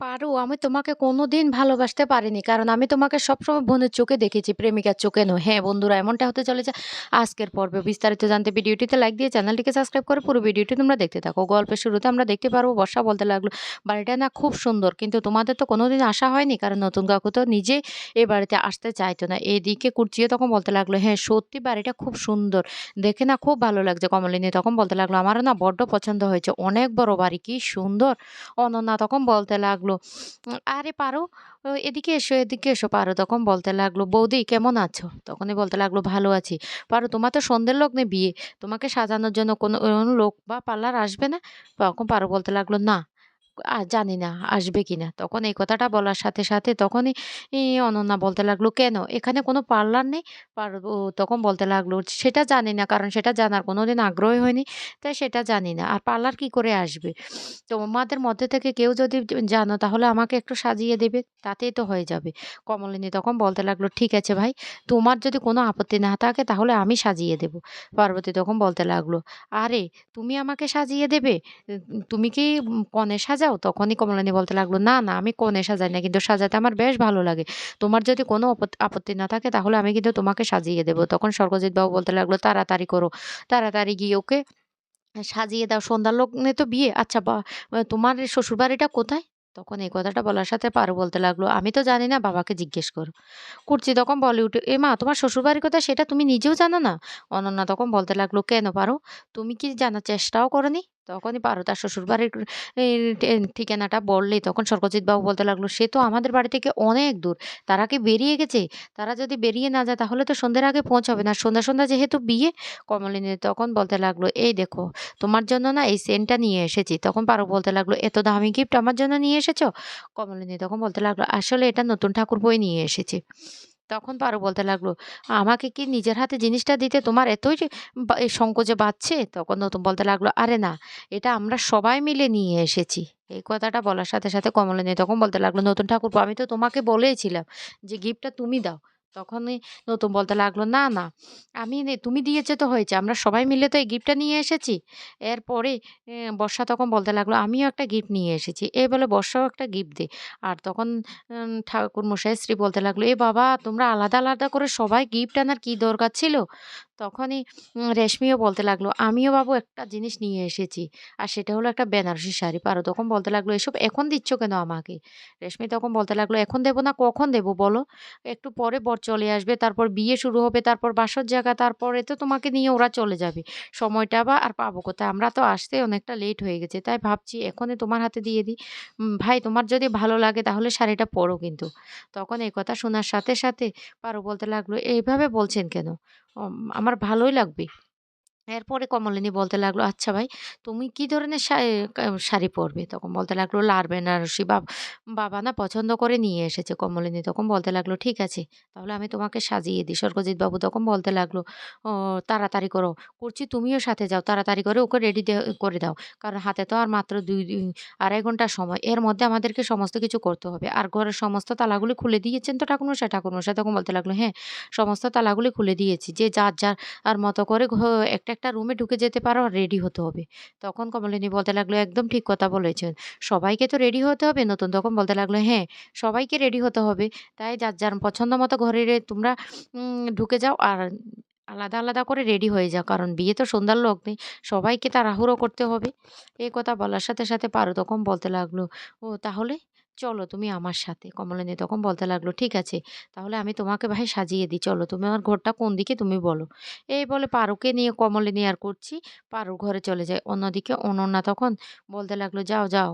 পারো আমি তোমাকে কোনোদিন ভালোবাসতে পারিনি। কারণ আমি তোমাকে সবসময় বোনের চোখে দেখেছি, প্রেমিকার চোখে নয়। হ্যাঁ, বন্ধুরা এমনটা হতে চলেছে আজকের পর্বে। বিস্তারিত জানতে ভিডিওটিতে লাইক দিয়ে চ্যানেলটিকে সাবস্ক্রাইব করে পুরো ভিডিওটি তোমরা দেখতে থাকো। গল্পের শুরুতে আমরা দেখতে পারব বর্ষা বলতে লাগল, "বাড়িটা না খুব সুন্দর। কিন্তু তোমাদের তো কোনোদিন আসা হয়নি। কারণ নতুন কাকু তো নিজে এ বাড়িতে আসতে চাইতো না।" এদিকে কুর্চিও তখন বলতে লাগল, "হ্যাঁ, সত্যি বাড়িটা খুব সুন্দর। দেখে না খুব ভালো লাগছে।" কমলিনী তখন বলতে লাগল, "আমারও না বড্ড পছন্দ হয়েছে। অনেক বড় বাড়ি, কি সুন্দর!" অনন্যা তখন বলতে লাগল উম "আরে পারো, এদিকে এসো, এদিকে এসো।" পারো তখন বলতে লাগল, "বৌদি কেমন আছো?" তখনই বলতে লাগল, "ভালো আছি।" "পারো তোমার তো সন্ধ্যের লগ্নে বিয়ে। তোমাকে সাজানোর জন্য কোনো লোক বা পার্লার আসবে না?" তখন পারো বলতে লাগল, "না।" আ জানি না আসবে কিনা। তখন এই কথাটা বলার সাথে, সাথে তখনই ই অনন্যা বলতে লাগল, "কেন? এখানে কোনো পার্লার নেই?" পারো ও তখন বলতে লাগল, "সেটা জানি না। কারণ সেটা জানার কোনোদিন আগ্রহই হয়নি। তাই সেটা জানি না। আর পার্লার কি করে আসবে? তোমাদের মধ্যে থেকে কেউ যদি জানো তাহলে আমাকে একটু সাজিয়ে দেবে। তাতেই তো হয়ে যাবে।" কমলিনী তখন বলতে লাগল, "ঠিক আছে ভাই। তোমার যদি কোনো আপত্তি না থাকে তাহলে আমি সাজিয়ে দেব।" পার্বতী তখন বলতে লাগল, "আরে তুমি আমাকে সাজিয়ে দেবে? তুমি কি কনে কনে সাজাও?" তখনই কমলিনী বলতে লাগল, "না, না আমি কনে সাজাই না। কিন্তু সাজাতে আমার বেশ ভালো লাগে। তোমার যদি কোনো আপত্তি না থাকে তাহলে আমি কিন্তু তোমাকে সাজিয়ে দেবো তখন স্বর্গজিৎ বাবু বলতে লাগল, "তাড়াতাড়ি করো। তাড়াতাড়ি গিয়ে ওকে সাজিয়ে দাও। সন্ধ্যার লগ্নে তো বিয়ে। আচ্ছা বা তোমার শ্বশুরবাড়িটা কোথায়?" তখন এই কথাটা বলার সাথে পারো বলতে লাগল, "আমি তো জানি না বাবাকে জিজ্ঞেস করো।" কুর্চি তখন বলে এ মা তোমার শ্বশুরবাড়ির কথা সেটা তুমি নিজেও জানো না?" অনন্যা তখন বলতে লাগল, "কেন পারো? তুমি কি জানার চেষ্টাও করোনি?" তখনই পারো তার শ্বশুরবাড়ির ঠিকানাটা বললেই তখন স্বর্গজিৎ বাবু বলতে লাগল, "সে তো আমাদের বাড়ি থেকে অনেক দূর। তারা কি বেরিয়ে গেছে? তারা যদি বেরিয়ে না যায় তাহলে তো সন্ধ্যের আগে পৌঁছাবে না। সন্ধ্যা, সন্ধ্যা যেহেতু বিয়ে" কমলিনী তখন বলতে লাগল, "এই দেখো তোমার জন্য না এই সেন্টটা নিয়ে এসেছি।" তখন পারো বলতে লাগল, "এত দামি গিফট আমার জন্য নিয়ে এসেছ?" কমলিনী তখন বলতে লাগল, "আসলে এটা নতুন ঠাকুর বই নিয়ে এসেছি।" তখন পারো বলতে লাগল, "আমাকে কি নিজের হাতে জিনিসটা দিতে তোমার এতই সংকোচে বাঁচছে তখন নতুন বলতে লাগল, "আরে না, এটা আমরা সবাই মিলে নিয়ে এসেছি।" এই কথাটা বলার সাথে, সাথে কমলিনী তখন বলতে লাগল, "নতুন ঠাকুরপো আমি তো তোমাকে বলেইছিলাম যে গিফটটা তুমি দাও।" তখনই নতুন বলতে লাগল, "না, না, আমি তুমি দিয়েছে তো হয়েছে। আমরা সবাই মিলে তো এই গিফটটা নিয়ে এসেছি।" এরপরে বর্ষা তখন বলতে লাগল, "আমিও একটা গিফট নিয়ে এসেছি।" এ বলে বর্ষাও একটা গিফট দে আর তখন ঠাকুর মশাই স্ত্রী বলতে লাগল, "এ বাবা তোমরা আলাদা, আলাদা করে সবাই গিফট আনার কী দরকার ছিল?" তখনই রেশমিও বলতে লাগল, "আমিও বাবু একটা জিনিস নিয়ে এসেছি। আর সেটা হলো একটা বেনারসি শাড়ি।" পারো তখন বলতে লাগল, "এসব এখন দিচ্ছ কেন আমাকে?" রেশমি তখন বলতে লাগল, "এখন দেব না কখন দেব বলো? একটু পরে বর চলে আসবে, তারপর বিয়ে শুরু হবে, তারপর বাসর জায়গা তারপরে তো তোমাকে নিয়ে ওরা চলে যাবে। সময়টা বা আর পাবো কোথায়? আমরা তো আসতে অনেকটা লেট হয়ে গেছে। তাই ভাবছি এখনই তোমার হাতে দিয়ে দিই। ভাই তোমার যদি ভালো লাগে তাহলে শাড়িটা পরো কিন্তু।" তখন এই কথা শোনার সাথে, সাথে পারো বলতে লাগল, "এইভাবে বলছেন কেন? আমার ভালোই লাগবে।" এরপরে কমলিনী বলতে লাগল, "আচ্ছা ভাই, তুমি কি ধরনের শাড়ি পরবে?" তখন বলতে লাগল, "লাল বেনারসি বা বাবা না পছন্দ করে নিয়ে এসেছে।" কমলিনী তখন বলতে লাগল, "ঠিক আছে, তাহলে আমি তোমাকে সাজিয়ে দিই।" স্বর্গজিৎ বাবু তখন বলতে লাগল, "ও তাড়াতাড়ি করো। করছি তুমিও সাথে যাও। তাড়াতাড়ি করে ওকে রেডি করে দাও। কারণ হাতে তো আর মাত্র ২ দুই ২.৫ ঘণ্টা সময়। এর মধ্যে আমাদেরকে সমস্ত কিছু করতে হবে। আর ঘরের সমস্ত তালাগুলি খুলে দিয়েছেন তো ঠাকুরমশাই?" ঠাকুরমশাই তখন বলতে লাগল, "হ্যাঁ, সমস্ত তালাগুলি খুলে দিয়েছি। যে যার, যার আর মতো করে একটা, একটা রুমে ঢুকে যেতে পারো আর রেডি হতে হবে। তখন কমলিনী বলতে লাগল, "একদম ঠিক কথা বলেছেন। সবাইকে তো রেডি হতে হবে?" নতুন তখন বলতে লাগল, "হ্যাঁ, সবাইকে রেডি হতে হবে। তাই যার, যার পছন্দ মতো ঘরে তোমরা ঢুকে যাও আর আলাদা, আলাদা করে রেডি হয়ে যাও। কারণ বিয়ে তো সন্ধ্যার লোক নেই সবাইকে তাড়াহুড়ো করতে হবে।" এই কথা বলার সাথে, সাথে পারো তখন বলতে লাগল, "ও তাহলে চলো তুমি আমার সাথে।" কমলিনী তখন বলতে লাগল, "ঠিক আছে। তাহলে আমি তোমাকে ভাই সাজিয়ে দিই। চলো তুমি আমার ঘরটা কোন দিকে তুমি বলো।" এই বলে পারুকে নিয়ে কমলিনী আর করছি পারুর ঘরে চলে যায়। অন্যদিকে অনন্যা তখন বলতে লাগল, "যাও, যাও।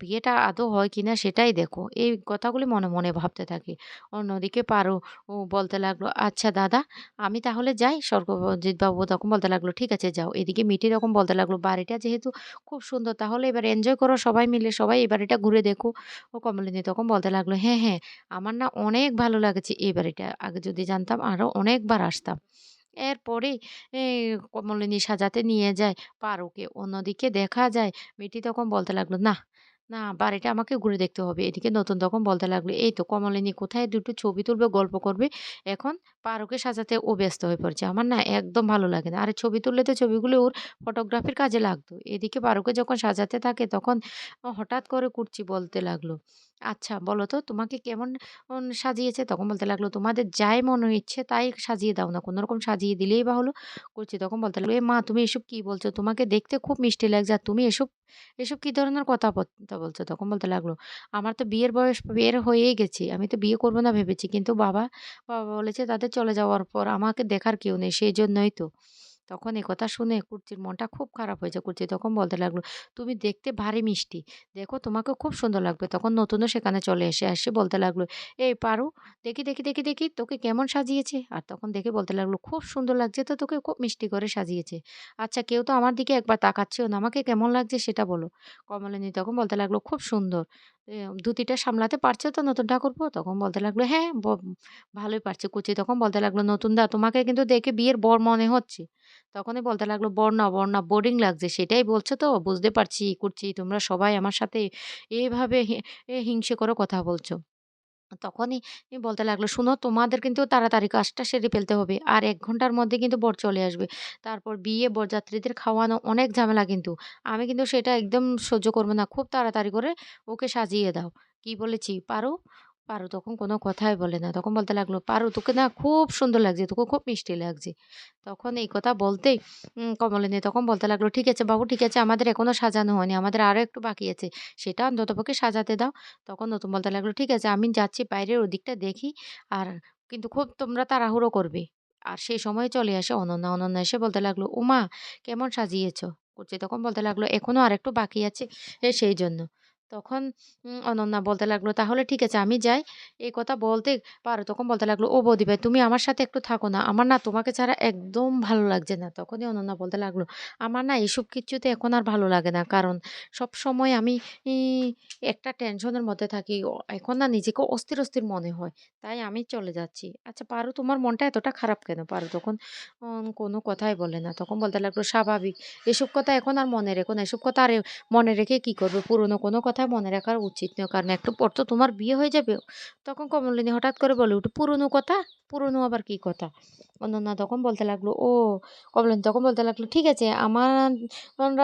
বিয়েটা আদৌ হয় কিনা সেটাই দেখো।" এই কথাগুলি মনে, মনে ভাবতে থাকে। অন্যদিকে পারু ও বলতে লাগল, "আচ্ছা দাদা, আমি তাহলে যাই?" স্বর্গজিৎবাবু তখন বলতে লাগল, "ঠিক আছে যাও।" এদিকে মিঠি তখন বলতে লাগল, "বাড়িটা যেহেতু খুব সুন্দর তাহলে এবার এনজয় করো সবাই মিলে। সবাই এই বাড়িটা ঘুরে দেখো।" ও কমলিনী তখন বলতে লাগল, "হ্যাঁ, হ্যাঁ, আমার না অনেক ভালো লাগেছে এই বাড়িটা। আগে যদি জানতাম আরও অনেকবার আসতাম।" এরপরেই কমলিনী সাজাতে নিয়ে যায় পারুকে। অন্যদিকে দেখা যায় মেয়েটি তখন বলতে লাগল, "নাহ, না বাড়িটা আমাকে ঘুরে দেখতে হবে। এদিকে নতুন তখন বলতে লাগল, "এই তো কমলিনী কোথায় দুটো ছবি তুলবে, গল্প করবে। এখন পারুকে সাজাতে ও ব্যস্ত হয়ে পড়ছে। আমার না একদম ভালো লাগে না। আরে ছবি তুললে তো ছবিগুলো ওর ফটোগ্রাফির কাজে লাগতো।" এদিকে পারুকে যখন সাজাতে থাকে তখন হঠাৎ করে কুর্চি বলতে লাগল, "আচ্ছা বলো তো তোমাকে কেমন সাজিয়েছে?" তখন বলতে লাগল, "তোমাদের যাই মনে ইচ্ছে তাই সাজিয়ে দাও না। কোনরকম সাজিয়ে দিলেই বা হলো।" কুর্চি তখন বলতে লাগল, "এ মা তুমি এসব কি বলছো? তোমাকে দেখতে খুব মিষ্টি লাগছে। আর তুমি এসব এসব কি ধরনের কথাবার্তা বলছো?" তখন বলতে লাগল, "আমার তো বিয়ের বয়স বের হয়েই গেছে। আমি তো বিয়ে করব না ভেবেছি। কিন্তু বাবা, বাবা বলেছে তাদের চলে যাওয়ার পর আমাকে দেখার কেউ নেই। সেই জন্যই তো।" তখন এ কথা শুনে কুর্চির মনটা খুব খারাপ হয়েছে। কুর্চি তখন বলতে লাগল, "তুমি দেখতে ভারী মিষ্টি। দেখো তোমাকে খুব সুন্দর লাগবে।" তখন নতুনও সেখানে চলে এসে, এসে বলতে লাগল, "এই পারু দেখি, দেখি, দেখি, দেখি তোকে কেমন সাজিয়েছে?" আর তখন দেখে বলতে লাগল, "খুব সুন্দর লাগছে তো তোকে খুব মিষ্টি করে সাজিয়েছে। আচ্ছা কেউ তো আমার দিকে একবার তাকাচ্ছেও না। আমাকে কেমন লাগছে সেটা বলো?" কমলিনী তখন বলতে লাগল, "খুব সুন্দর। ধুতিটা সামলাতে পারছে তো নতুন ঠাকুরপো?" তখন বলতে লাগল, "হ্যাঁ, ভালোই পারছে কুচি তখন বলতে লাগল, নতুন দা তোমাকে কিন্তু দেখে বিয়ের বর মনে হচ্ছে।" তখনই বলতে লাগল, "বর না, বর না বোরিং লাগছে। সেটাই বলছো তো? বুঝতে পারছি করছি তোমরা সবাই আমার সাথে এইভাবে হিংসে করে কথা বলছো।" তখনই বলতে লাগল, "শুনো তোমাদের কিন্তু তাড়াতাড়ি কাজটা সেরে ফেলতে হবে। আর এক ঘণ্টার মধ্যে কিন্তু বর চলে আসবে। তারপর বিয়ে, বরযাত্রীদের খাওয়ানো অনেক ঝামেলা কিন্তু। আমি কিন্তু সেটা একদম সহ্য করব না। খুব তাড়াতাড়ি করে ওকে সাজিয়ে দাও।" কি বলেছি, "পারু?" পারু তখন কোনো কথাই বলে না। তখন বলতে লাগল, পারো তোকে না খুব সুন্দর লাগছে। তোকে খুব মিষ্টি লাগছে।" তখন এই কথা বলতেই কমলিনী তখন বলতে লাগল, "ঠিক আছে বাবু, ঠিক আছে আমাদের এখনও সাজানো হয়নি। আমাদের আরও একটু বাকি আছে। সেটা অন্ততপক্ষে সাজাতে দাও।" তখন নতুন বলতে লাগল, "ঠিক আছে আমি যাচ্ছি বাইরের ওদিকটা দেখি। আর কিন্তু খুব তোমরা তাড়াহুড়ো করবে।" আর সেই সময় চলে আসে অনন্যা। অনন্যা এসে বলতে লাগল, উমা কেমন সাজিয়েছ?" করছে তখন বলতে লাগল, "এখনও আরেকটু বাকি আছে এ সেইজন্য।" তখন অনন্যা বলতে লাগল, "তাহলে ঠিক আছে আমি যাই।" এই কথা বলতে পারো তখন বলতে লাগল, "ও বৌদি ভাই তুমি আমার সাথে একটু থাকো না। আমার না তোমাকে ছাড়া একদম ভালো লাগছে না।" তখনই অনন্যা বলতে লাগল, "আমার না এসব কিছুতে এখন আর ভালো লাগে না। কারণ সব সময় আমি একটা টেনশনের মধ্যে থাকি। এখন না নিজেকে অস্থির, অস্থির মনে হয়। তাই আমি চলে যাচ্ছি।" "আচ্ছা পারো তোমার মনটা এতটা খারাপ কেন?" পারো তখন কোনো কথাই বলে না। তখন বলতে লাগল, "স্বাভাবিক। এসব কথা এখন আর মনে রেখো না। এসব কথা আর মনে রেখে কি করবে? পুরনো কোনো কথা মনে রাখার উচিত নয়। কারণ একটু পর তো তোমার বিয়ে হয়ে যাবে।" তখন কমলিনী হঠাৎ করে বলে উঠে, "পুরনো কথা? পুরনো আবার কি কথা?" অনন্যা তখন বলতে লাগল, "ও" কমলিনী তখন বলতে লাগল, "ঠিক আছে আমার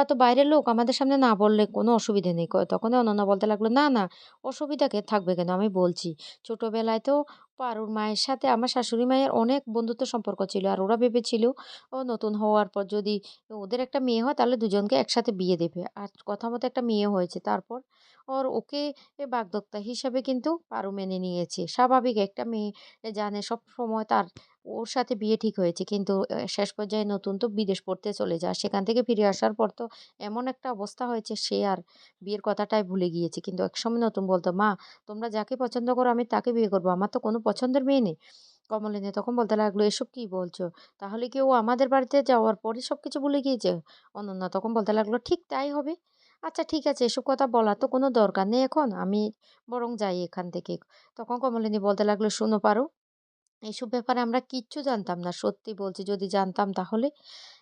তো বাইরের লোক। আমাদের সামনে না বললে কোনো অসুবিধে নেই।" তখন অনন্যা বলতে লাগল, "না, না অসুবিধা কে থাকবে কেন? আমি বলছি। ছোটোবেলায় তো পারুর মায়ের সাথে আমার শাশুড়ি মায়ের অনেক বন্ধুত্ব সম্পর্ক ছিল। আর ওরা ভেবেছিল ও নতুন হওয়ার পর যদি ওদের একটা মেয়ে হয় তাহলে দুজনকে একসাথে বিয়ে দেবে। আর কথা মতো একটা মেয়ে হয়েছে। তারপর ওর ওকে বাগদত্তা হিসাবে কিন্তু পারু মেনে নিয়েছে। স্বাভাবিক একটা মেয়ে জানে সবসময় তার ওর সাথে বিয়ে ঠিক হয়েছে। কিন্তু শেষ পর্যায়ে নতুন তো বিদেশ পড়তে চলে যায়। সেখান থেকে ফিরে আসার পর তো এমন একটা অবস্থা হয়েছে সে আর বিয়ের কথাটাই ভুলে গিয়েছে। কিন্তু একসময় নতুন বলতো, "মা তোমরা যাকে পছন্দ করো আমি তাকে বিয়ে করব আমার তো কোনো পছন্দের মেয়ে নেই।" কমলিনী তখন বলতে লাগল, "এসব কি বলছো? তাহলে কি ও আমাদের বাড়িতে যাওয়ার পরে সব কিছু ভুলে গিয়েছে?" অনন্যা তখন বলতে লাগল, "ঠিক তাই হবে। আচ্ছা ঠিক আছে এসব কথা বলার তো কোনো দরকার নেই এখন। আমি বরং যাই এখান থেকে।" তখন কমলিনী বলতে লাগল, "শোনো পারু, এসব ব্যাপারে আমরা কিচ্ছু জানতাম না। সত্যি বলছি যদি জানতাম তাহলে"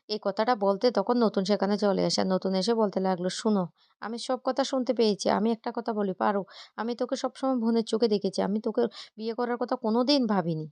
এই কথাটা বলতে তখন নতুন সেখানে চলে আসে। নতুন এসে বলতে লাগল, শুনো আমি সব কথা শুনতে পেয়েছি। আমি একটা কথা বলি পারো আমি তোকে সবসময় বোনের চোখে দেখেছি। আমি তোকে বিয়ে করার কথা কোনো দিন ভাবিনি।"